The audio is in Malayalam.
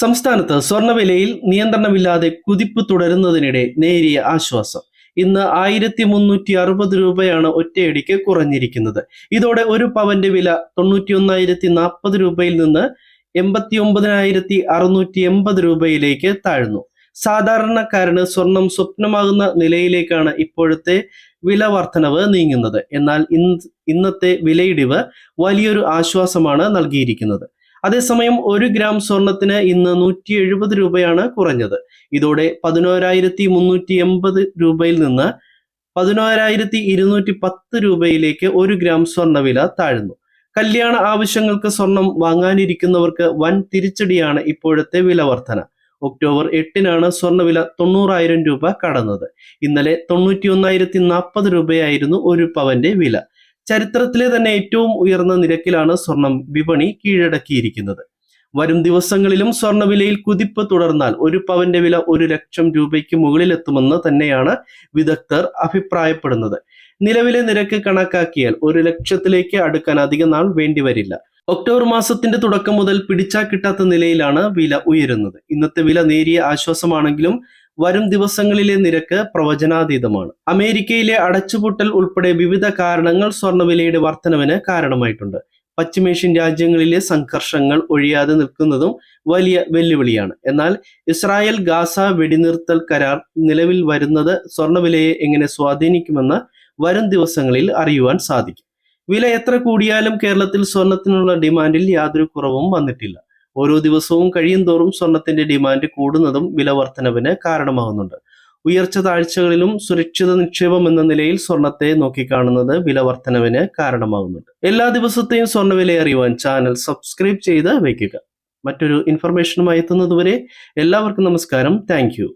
സംസ്ഥാനത്ത് സ്വർണവിലയിൽ നിയന്ത്രണമില്ലാതെ കുതിപ്പ് തുടരുന്നതിനിടെ നേരിയ ആശ്വാസം. ഇന്ന് ആയിരത്തി മുന്നൂറ്റി അറുപത് രൂപയാണ് ഒറ്റയടിക്ക് കുറഞ്ഞിരിക്കുന്നത്. ഇതോടെ ഒരു പവന്റെ വില തൊണ്ണൂറ്റി ഒന്നായിരത്തി നാൽപ്പത് രൂപയിൽ നിന്ന് എൺപത്തി ഒമ്പതിനായിരത്തി അറുന്നൂറ്റി എൺപത് രൂപയിലേക്ക് താഴ്ന്നു. സാധാരണക്കാരന് സ്വർണം സ്വപ്നമാകുന്ന നിലയിലേക്കാണ് ഇപ്പോഴത്തെ വില വർധനവ് നീങ്ങുന്നത്. എന്നാൽ ഇന്ന് ഇന്നത്തെ വിലയിടിവ് വലിയൊരു ആശ്വാസമാണ് നൽകിയിരിക്കുന്നത്. അതേസമയം ഒരു ഗ്രാം സ്വർണത്തിന് ഇന്ന് നൂറ്റി എഴുപത് രൂപയാണ് കുറഞ്ഞത്. ഇതോടെ പതിനോരായിരത്തി മുന്നൂറ്റി എൺപത് രൂപയിൽ നിന്ന് പതിനോരായിരത്തി ഇരുന്നൂറ്റി പത്ത് രൂപയിലേക്ക് ഒരു ഗ്രാം സ്വർണവില താഴ്ന്നു. കല്യാണ ആവശ്യങ്ങൾക്ക് സ്വർണം വാങ്ങാനിരിക്കുന്നവർക്ക് വൻ തിരിച്ചടിയാണ് ഇപ്പോഴത്തെ വില വർധന ഒക്ടോബർ എട്ടിനാണ് സ്വർണവില തൊണ്ണൂറായിരം രൂപ കടന്നത്. ഇന്നലെ തൊണ്ണൂറ്റി ഒന്നായിരത്തി നാൽപ്പത് രൂപയായിരുന്നു ഒരു പവന്റെ വില. ചരിത്രത്തിലെ തന്നെ ഏറ്റവും ഉയർന്ന നിരക്കിലാണ് സ്വർണം വിപണി കീഴടക്കിയിരിക്കുന്നത്. വരും ദിവസങ്ങളിലും സ്വർണവിലയിൽ കുതിപ്പ് തുടർന്നാൽ ഒരു പവന്റെ വില ഒരു ലക്ഷം രൂപയ്ക്ക് മുകളിലെത്തുമെന്ന് തന്നെയാണ് വിദഗ്ധർ അഭിപ്രായപ്പെടുന്നത്. നിലവിലെ നിരക്ക് കണക്കാക്കിയാൽ ഒരു ലക്ഷത്തിലേക്ക് അടുക്കാൻ അധിക നാൾ വേണ്ടിവരില്ല ഒക്ടോബർ മാസത്തിന്റെ തുടക്കം മുതൽ പിടിച്ചാ കിട്ടാത്ത നിലയിലാണ് വില ഉയരുന്നത്. ഇന്നത്തെ വില നേരിയ ആശ്വാസമാണെങ്കിലും വരും ദിവസങ്ങളിലെ നിരക്ക് പ്രവചനാതീതമാണ്. അമേരിക്കയിലെ അടച്ചുപൂട്ടൽ ഉൾപ്പെടെ വിവിധ കാരണങ്ങൾ സ്വർണവിലയുടെ വർധനവിന് കാരണമായിട്ടുണ്ട്. പശ്ചിമേഷ്യൻ രാജ്യങ്ങളിലെ സംഘർഷങ്ങൾ ഒഴിയാതെ നിൽക്കുന്നതും വലിയ വെല്ലുവിളിയാണ്. എന്നാൽ ഇസ്രായേൽ ഗാസ വെടിനിർത്തൽ കരാർ നിലവിൽ വരുന്നത് സ്വർണവിലയെ എങ്ങനെ സ്വാധീനിക്കുമെന്ന് വരും ദിവസങ്ങളിൽ അറിയുവാൻ സാധിക്കും. വില എത്ര കൂടിയാലും കേരളത്തിൽ സ്വർണത്തിനുള്ള ഡിമാൻഡിൽ യാതൊരു കുറവും വന്നിട്ടില്ല. ഓരോ ദിവസവും കഴിയും തോറും സ്വർണത്തിന്റെ ഡിമാൻഡ് കൂടുന്നതും വില വർധനവിന് കാരണമാകുന്നുണ്ട്. ഉയർച്ച താഴ്ചകളിലും സുരക്ഷിത നിക്ഷേപം എന്ന നിലയിൽ സ്വർണത്തെ നോക്കിക്കാണുന്നത് വില വർധനവിന് കാരണമാകുന്നുണ്ട്. എല്ലാ ദിവസത്തെയും സ്വർണവില അറിയുവാൻ ചാനൽ സബ്സ്ക്രൈബ് ചെയ്ത് വയ്ക്കുക. മറ്റൊരു ഇൻഫർമേഷനുമായി എത്തുന്നതുവരെ എല്ലാവർക്കും നമസ്കാരം. താങ്ക്